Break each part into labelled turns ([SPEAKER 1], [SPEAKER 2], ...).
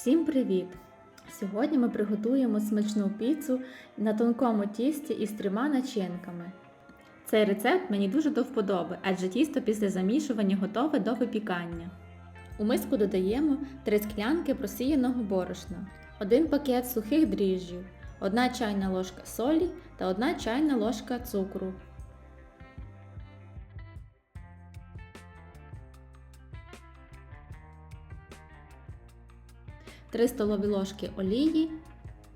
[SPEAKER 1] Всім привіт! Сьогодні ми приготуємо смачну піцу на тонкому тісті із трьома начинками. Цей рецепт мені дуже до вподоби, адже тісто після замішування готове до випікання. У миску додаємо 3 склянки просіяного борошна, 1 пакет сухих дріжджів, 1 чайна ложка солі та 1 чайна ложка цукру. 3 столові ложки олії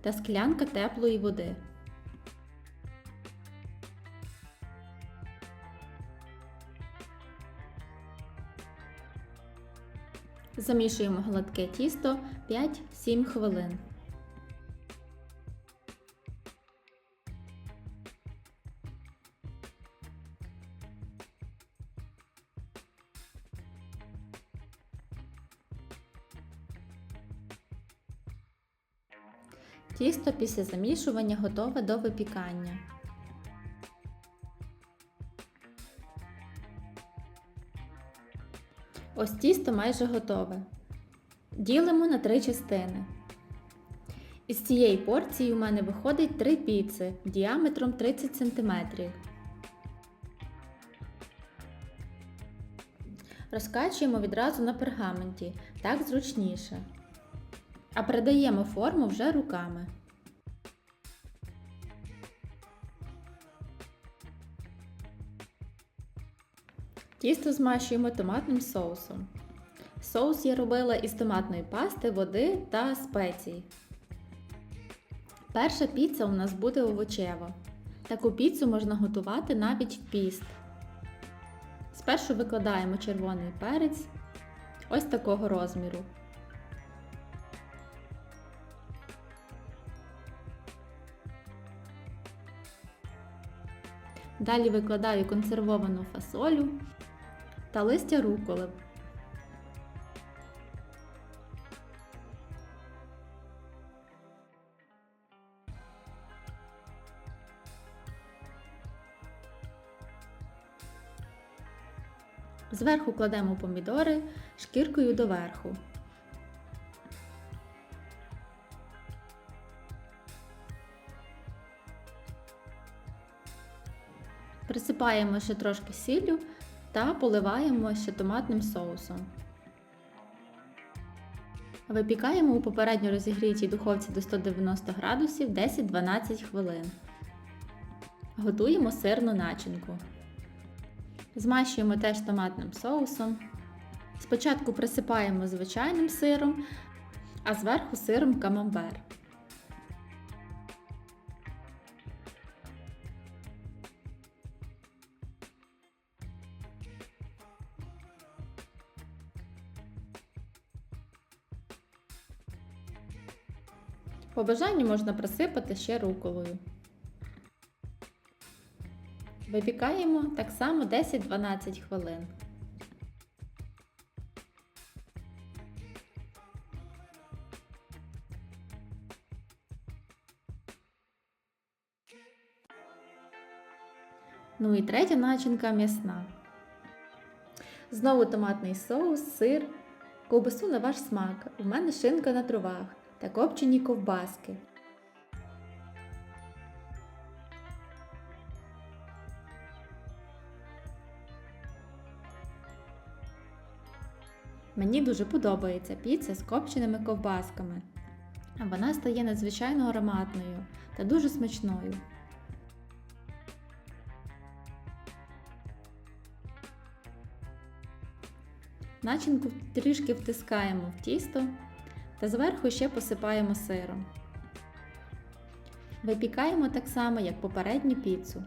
[SPEAKER 1] та склянка теплої води. Замішуємо гладке тісто 5-7 хвилин. Тісто після замішування готове до випікання. Ось тісто майже готове. Ділимо на три частини. Із цієї порції у мене виходить 3 піци діаметром 30 см. Розкачуємо відразу на пергаменті, так зручніше. А передаємо форму вже руками. Тісто змащуємо томатним соусом. Соус я робила із томатної пасти, води та спецій. Перша піца у нас буде овочева. Таку піцу можна готувати навіть в піст. Спершу викладаємо червоний перець ось такого розміру. Далі викладаю консервовану фасолю та листя руколи. Зверху кладемо помідори шкіркою доверху. Присипаємо ще трошки сіллю та поливаємо ще томатним соусом. Випікаємо у попередньо розігрітій духовці до 190 градусів 10-12 хвилин. Готуємо сирну начинку. Змащуємо теж томатним соусом. Спочатку присипаємо звичайним сиром, а зверху сиром камамбер. По бажанню можна присипати ще руколою. Випікаємо так само 10-12 хвилин. Ну і третя начинка м'ясна. Знову томатний соус, сир, ковбасу на ваш смак. У мене шинка на тровах та копчені ковбаски. Мені дуже подобається піца з копченими ковбасками. Вона стає надзвичайно ароматною та дуже смачною. Начинку трішки втискаємо в тісто та зверху ще посипаємо сиром. Випікаємо так само, як попередню піцу.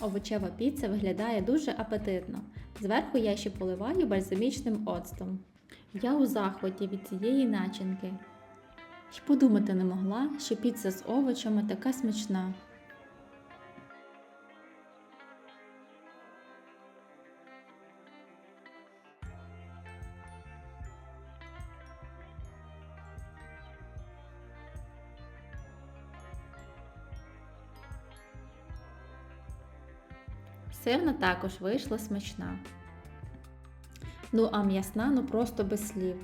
[SPEAKER 1] Овочева піца виглядає дуже апетитно. Зверху я ще поливаю бальзамічним оцтом. Я у захваті від цієї начинки. Й подумати не могла, що піца з овочами така смачна. Сирна також вийшла смачна. Ну а м'ясна ну просто без слів.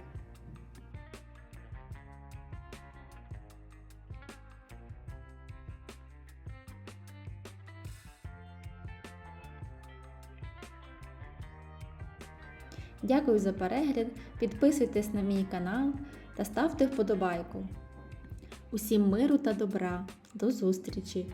[SPEAKER 1] Дякую за перегляд, підписуйтесь на мій канал та ставте вподобайку. Усім миру та добра. До зустрічі!